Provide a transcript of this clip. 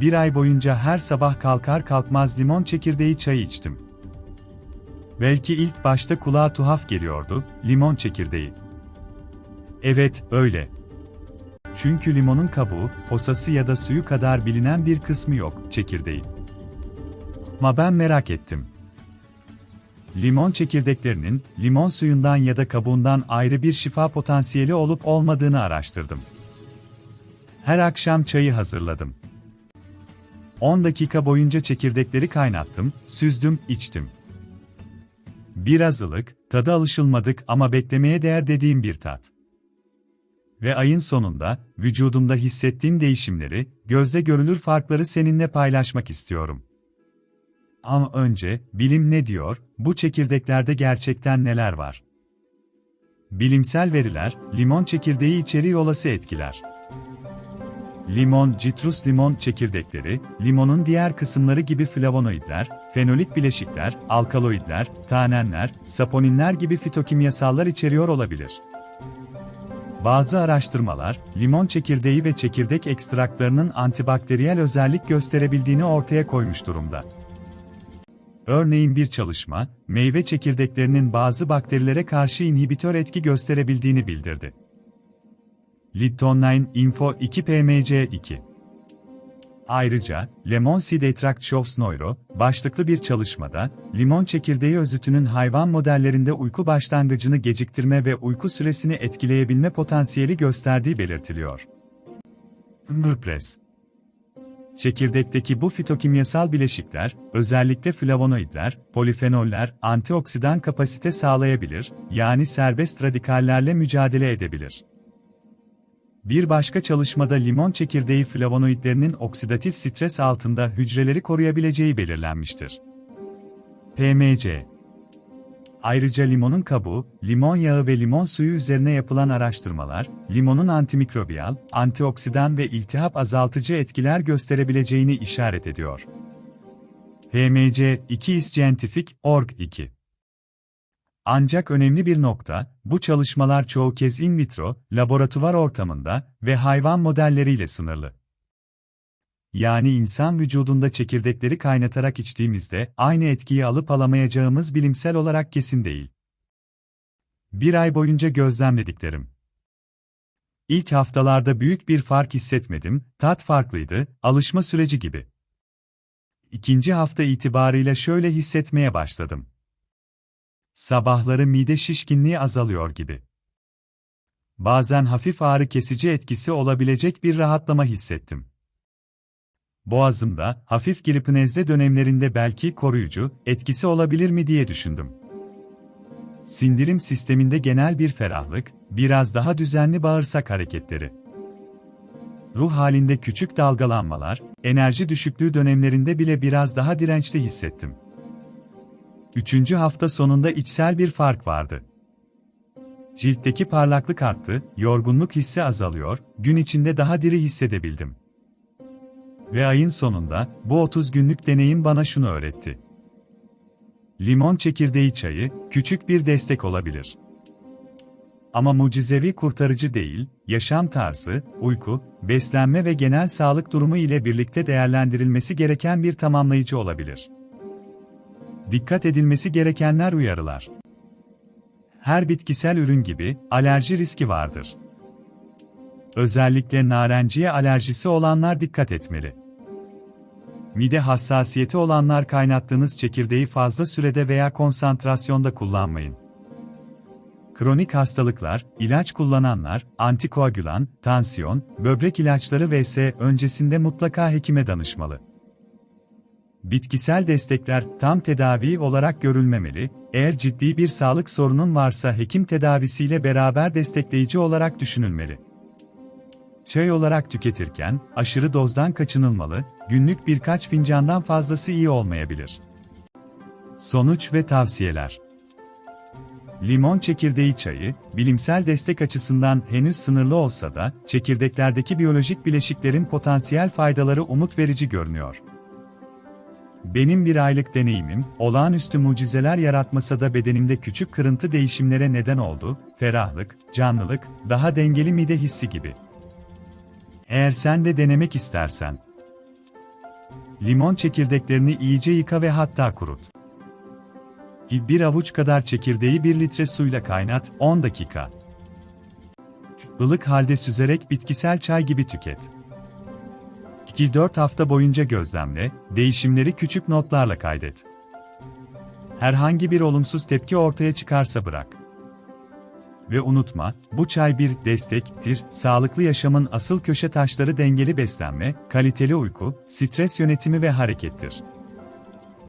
bir ay boyunca her sabah kalkar kalkmaz limon çekirdeği çayı içtim. Belki ilk başta kulağa tuhaf geliyordu, limon çekirdeği. Evet, öyle. Çünkü limonun kabuğu, posası ya da suyu kadar bilinen bir kısmı yok, çekirdeği. Ama ben merak ettim. Limon çekirdeklerinin, limon suyundan ya da kabuğundan ayrı bir şifa potansiyeli olup olmadığını araştırdım. Her akşam çayı hazırladım. 10 dakika boyunca çekirdekleri kaynattım, süzdüm, içtim. Biraz ılık, tadı alışılmadık ama beklemeye değer dediğim bir tat. Ve ayın sonunda, vücudumda hissettiğim değişimleri, gözle görülür farkları seninle paylaşmak istiyorum. Ama önce, bilim ne diyor, bu çekirdeklerde gerçekten neler var? Bilimsel veriler, limon çekirdeği içeriği olası etkiler. Limon, citrus limon çekirdekleri, limonun diğer kısımları gibi flavonoidler, fenolik bileşikler, alkaloidler, tanenler, saponinler gibi fitokimyasallar içeriyor olabilir. Bazı araştırmalar, limon çekirdeği ve çekirdek ekstraklarının antibakteriyel özellik gösterebildiğini ortaya koymuş durumda. Örneğin bir çalışma, meyve çekirdeklerinin bazı bakterilere karşı inhibitör etki gösterebildiğini bildirdi. Lidtonline Info 2 PMC2 Ayrıca, Lemon Seed Extract Shows Neuro, başlıklı bir çalışmada, limon çekirdeği özütünün hayvan modellerinde uyku başlangıcını geciktirme ve uyku süresini etkileyebilme potansiyeli gösterdiği belirtiliyor. Nurpress Çekirdekteki bu fitokimyasal bileşikler, özellikle flavonoidler, polifenoller, antioksidan kapasite sağlayabilir, yani serbest radikallerle mücadele edebilir. Bir başka çalışmada limon çekirdeği flavonoidlerinin oksidatif stres altında hücreleri koruyabileceği belirlenmiştir. PMC Ayrıca limonun kabuğu, limon yağı ve limon suyu üzerine yapılan araştırmalar, limonun antimikrobiyal, antioksidan ve iltihap azaltıcı etkiler gösterebileceğini işaret ediyor. PMC 2 is Scientific, Org 2 ancak önemli bir nokta, bu çalışmalar çoğu kez in vitro, laboratuvar ortamında ve hayvan modelleriyle sınırlı. Yani insan vücudunda çekirdekleri kaynatarak içtiğimizde aynı etkiyi alıp alamayacağımız bilimsel olarak kesin değil. Bir ay boyunca gözlemlediklerim. İlk haftalarda büyük bir fark hissetmedim, tat farklıydı, alışma süreci gibi. İkinci hafta itibarıyla şöyle hissetmeye başladım. Sabahları mide şişkinliği azalıyor gibi. Bazen hafif ağrı kesici etkisi olabilecek bir rahatlama hissettim. Boğazımda, hafif grip nezle dönemlerinde belki koruyucu, etkisi olabilir mi diye düşündüm. Sindirim sisteminde genel bir ferahlık, biraz daha düzenli bağırsak hareketleri. Ruh halinde küçük dalgalanmalar, enerji düşüklüğü dönemlerinde bile biraz daha dirençli hissettim. Üçüncü hafta sonunda içsel bir fark vardı. Ciltteki parlaklık arttı, yorgunluk hissi azalıyor, gün içinde daha diri hissedebildim. Ve ayın sonunda, bu 30 günlük deneyim bana şunu öğretti. Limon çekirdeği çayı, küçük bir destek olabilir. Ama mucizevi kurtarıcı değil, yaşam tarzı, uyku, beslenme ve genel sağlık durumu ile birlikte değerlendirilmesi gereken bir tamamlayıcı olabilir. Dikkat edilmesi gerekenler uyarılar. Her bitkisel ürün gibi alerji riski vardır. Özellikle narenciye alerjisi olanlar dikkat etmeli. Mide hassasiyeti olanlar kaynattığınız çekirdeği fazla sürede veya konsantrasyonda kullanmayın. Kronik hastalıklar, ilaç kullananlar, antikoagülan, tansiyon, böbrek ilaçları vs. öncesinde mutlaka hekime danışmalı. Bitkisel destekler tam tedavi olarak görülmemeli, eğer ciddi bir sağlık sorunun varsa hekim tedavisiyle beraber destekleyici olarak düşünülmeli. Çay olarak tüketirken, aşırı dozdan kaçınılmalı, günlük birkaç fincandan fazlası iyi olmayabilir. Sonuç ve tavsiyeler Limon çekirdeği çayı, bilimsel destek açısından henüz sınırlı olsa da, çekirdeklerdeki biyolojik bileşiklerin potansiyel faydaları umut verici görünüyor. Benim bir aylık deneyimim, olağanüstü mucizeler yaratmasa da bedenimde küçük kırıntı değişimlere neden oldu, ferahlık, canlılık, daha dengeli mide hissi gibi. Eğer sen de denemek istersen, limon çekirdeklerini iyice yıka ve hatta kurut. Bir avuç kadar çekirdeği 1 litre suyla kaynat, 10 dakika. Ilık halde süzerek bitkisel çay gibi tüket. 2-4 hafta boyunca gözlemle, değişimleri küçük notlarla kaydet. Herhangi bir olumsuz tepki ortaya çıkarsa bırak. Ve unutma, bu çay bir destektir. Sağlıklı yaşamın asıl köşe taşları dengeli beslenme, kaliteli uyku, stres yönetimi ve harekettir.